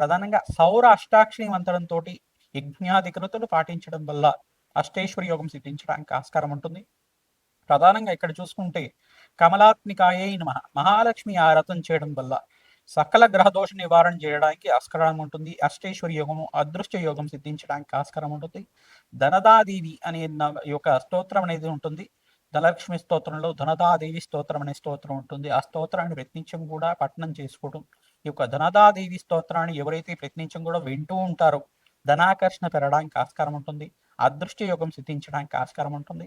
ప్రధానంగా సౌర అష్టాక్షరి మంత్రంతో యజ్ఞాధికృతులు పాటించడం వల్ల అష్టేశ్వరి యోగం సిద్ధించడానికి ఆస్కారం ఉంటుంది. ప్రధానంగా ఇక్కడ చూసుకుంటే కమలాత్మికాయే మహా మహాలక్ష్మి ఆరాధన చేయడం వల్ల సకల గ్రహ దోష నివారణ చేయడానికి ఆస్కారం ఉంటుంది. అష్టేశ్వరి యోగము అదృష్ట యోగం సిద్ధించడానికి ఆస్కారం ఉంటుంది. ధనదాదేవి అనే యొక్క స్తోత్రం అనేది ఉంటుంది. ధనలక్ష్మి స్తోత్రంలో ధనదాదేవి స్తోత్రం అనే స్తోత్రం ఉంటుంది. ఆ స్తోత్రాన్ని ప్రయత్నించడం కూడా పఠనం చేసుకోవడం ఈ యొక్క ధనదాదేవి స్తోత్రాన్ని ఎవరైతే ప్రయత్నించం కూడా వింటూ ఉంటారో ధనాకర్షణ పెరగడానికి ఆస్కారం ఉంటుంది. అదృష్ట యోగం సిద్ధించడానికి ఆస్కారం ఉంటుంది.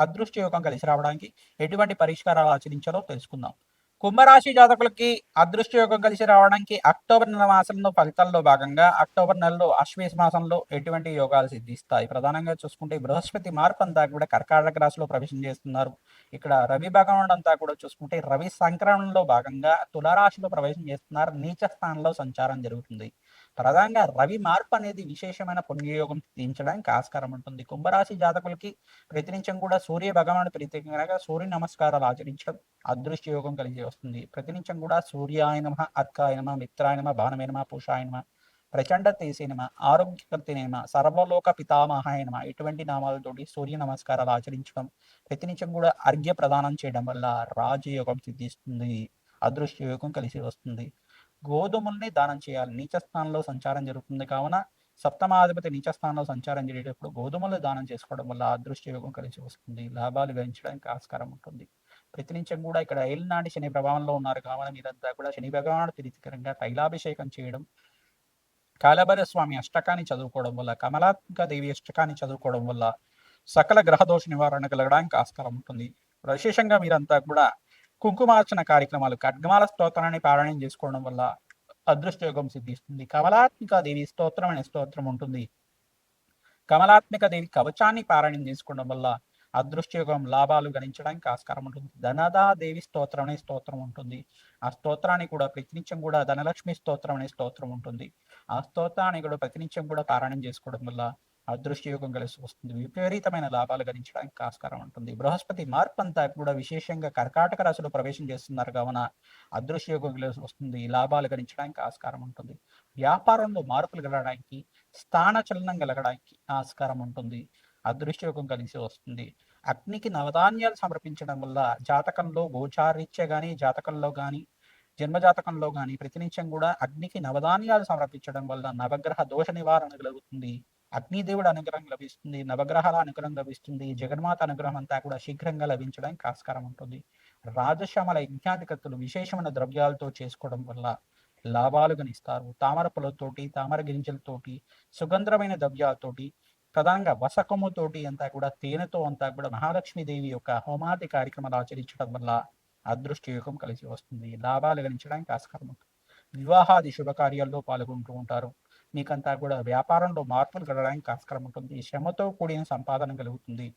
అదృష్ట యోగం కలిసి రావడానికి ఎటువంటి పరిష్కారాలు ఆచరించాలో తెలుసుకుందాం. కుంభరాశి జాతకులకి అదృష్ట యోగం కలిసి రావడానికి అక్టోబర్ నెల మాసంలో ఫలితాల్లో భాగంగా అక్టోబర్ నెలలో అశ్వేష మాసంలో ఎటువంటి యోగాలు సిద్ధిస్తాయి? ప్రధానంగా చూసుకుంటే బృహస్పతి మార్పు అంతా కూడా కర్కాటక రాశిలో ప్రవేశం చేస్తున్నారు. ఇక్కడ రవి భగవాన్ అంతా కూడా చూసుకుంటే రవి సంక్రమణలో భాగంగా తులారాశిలో ప్రవేశం చేస్తున్నారు. నీచ స్థానంలో సంచారం జరుగుతుంది. ప్రధానంగా రవి మార్పు అనేది విశేషమైన పుణ్యయోగం తీయించడానికి ఆస్కారం ఉంటుంది. కుంభరాశి జాతకులకి ప్రతినిత్యం కూడా సూర్య భగవానుడు ప్రత్యేకంగా సూర్య నమస్కారాలు ఆచరించడం అదృష్ట యోగం కలిగి వస్తుంది. ప్రతినిత్యం కూడా సూర్యాయ నమ అర్కాయ నమ మిత్రాయ నమ బాణమే నమ పూషాయ నమ ప్రచండ తేసేనమ ఆరోగ్యకర్తనేమ సర్వలోక పితామహాయనమ ఇటువంటి నామాలతోటి సూర్య నమస్కారాలు ఆచరించడం ప్రతినిత్యం కూడా అర్ఘ్య ప్రదానం చేయడం వల్ల రాజయోగం సిద్ధిస్తుంది అదృశ్య యోగం కలిసి వస్తుంది. గోధుమల్ని దానం చేయాలి. నీచ స్థానంలో సంచారం జరుగుతుంది కావున సప్తమాధిపతి నీచ స్థానంలో సంచారం జరిగేటప్పుడు గోధుమలు దానం చేసుకోవడం వల్ల అదృశ్య యోగం కలిసి వస్తుంది. లాభాలు గణించడానికి ఆస్కారం ఉంటుంది. ప్రతినిత్యం కూడా ఇక్కడ ఏలినాటి శని ప్రభావంలో ఉన్నారు. కావున మీరంతా కూడా శని భగవాను ప్రీతికరంగా తైలాభిషేకం చేయడం కాలభైర స్వామి అష్టకాన్ని చదువుకోవడం వల్ల కమలాత్మక దేవి అష్టకాన్ని చదువుకోవడం వల్ల సకల గ్రహదోష నివారణ కలగడానికి ఆస్కారం ఉంటుంది. విశేషంగా మీరంతా కూడా కుంకుమార్చన కార్యక్రమాలు ఖడ్గమాల స్తోత్రాన్ని పారాయణం చేసుకోవడం వల్ల అదృష్టయోగం సిద్ధిస్తుంది. కమలాత్మిక దేవి స్తోత్రం అనే స్తోత్రం ఉంటుంది. కమలాత్మిక దేవి కవచాన్ని పారాయణం చేసుకోవడం వల్ల అదృష్టయోగం లాభాలు గణించడానికి ఆస్కారం ఉంటుంది. ధనదా దేవి స్తోత్రం అనే స్తోత్రం ఉంటుంది. ఆ స్తోత్రాన్ని కూడా ప్రతినిత్యం కూడా ధనలక్ష్మి స్తోత్రం అనే స్తోత్రం ఉంటుంది. ఆ స్తోత్రాన్ని కూడా ప్రతినిత్యం కూడా పారాయణం చేసుకోవడం వల్ల అదృష్టయోగం కలిసి వస్తుంది. విపరీతమైన లాభాలు గణించడానికి ఆస్కారం ఉంటుంది. బృహస్పతి మార్పు అంతా కూడా విశేషంగా కర్కాటక రాశిలో ప్రవేశం చేస్తున్నారు కావున అదృష్టయోగం కలిసి వస్తుంది. లాభాలు గణించడానికి ఆస్కారం ఉంటుంది. వ్యాపారంలో మార్పులు కలగడానికి స్థాన చలనం కలగడానికి ఆస్కారం ఉంటుంది. అదృష్టయోగం కలిసి వస్తుంది. అగ్నికి నవధాన్యాలు సమర్పించడం వల్ల జాతకంలో గోచారీత్య కానీ జాతకంలో కానీ జన్మజాతకంలో గాని ప్రతినిత్యం కూడా అగ్నికి నవధాన్యాలు సమర్పించడం వల్ల నవగ్రహ దోష నివారణ కలుగుతుంది. అగ్నిదేవుడు అనుగ్రహం లభిస్తుంది నవగ్రహాల అనుగ్రహం లభిస్తుంది జగన్మాత అనుగ్రహం అంతా కూడా శీఘ్రంగా లభించడానికి ఆస్కారం ఉంటుంది. రాజశ్యామల యజ్ఞాధికతులు విశేషమైన ద్రవ్యాలతో చేసుకోవడం వల్ల లాభాలు గణిస్తారు. తామర పొలతోటి తామర గింజలతోటి సుగంధమైన ద్రవ్యాలతోటి ప్రధానంగా వసకముతోటి అంతా కూడా తేనెతో అంతా కూడా మహాలక్ష్మీదేవి యొక్క హోమాది కార్యక్రమాలు ఆచరించడం వల్ల అదృష్ట యోగం కలిసి వస్తుంది. లాభాలు గణించడానికి ఆస్కారం ఉంటుంది. వివాహాది శుభకార్యాల్లో పాల్గొంటూ ఉంటారు. మీకంతా కూడా వ్యాపారంలో మార్పులు కలగడానికి ఆస్కారం ఉంటుంది. శ్రమతో కూడిన సంపాదన కలుగుతుంది.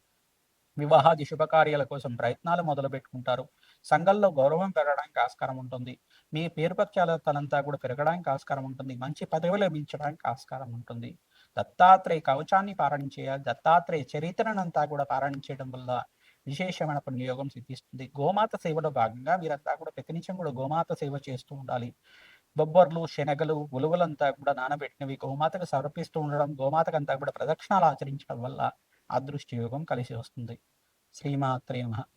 వివాహాది శుభకార్యాల కోసం ప్రయత్నాలు మొదలు పెట్టుకుంటారు. సంఘంలో గౌరవం పెరగడానికి ఆస్కారం ఉంటుంది. మీ పేరు ప్రఖ్యాలతనంతా కూడా పెరగడానికి ఆస్కారం ఉంటుంది. మంచి పదవి లభించడానికి ఆస్కారం ఉంటుంది. దత్తాత్రేయ కవచాన్ని పారాయణ చేయాలి. దత్తాత్రేయ చరిత్రనంతా కూడా పారాయణ చేయడం వల్ల విశేషమైన పుణ్యయోగం సిద్ధిస్తుంది. గోమాత సేవలో భాగంగా వీరంతా కూడా ప్రతినిత్యం కూడా గోమాత సేవ చేస్తూ ఉండాలి. బొబ్బర్లు శనగలు ఉలువలంతా కూడా నానబెట్టినవి గోమాతకు సమర్పిస్తూ ఉండడం గోమాతకు అంతా కూడా ప్రదక్షిణాలు ఆచరించడం వల్ల అదృష్టయోగం కలిసి వస్తుంది. శ్రీమాత్రేమ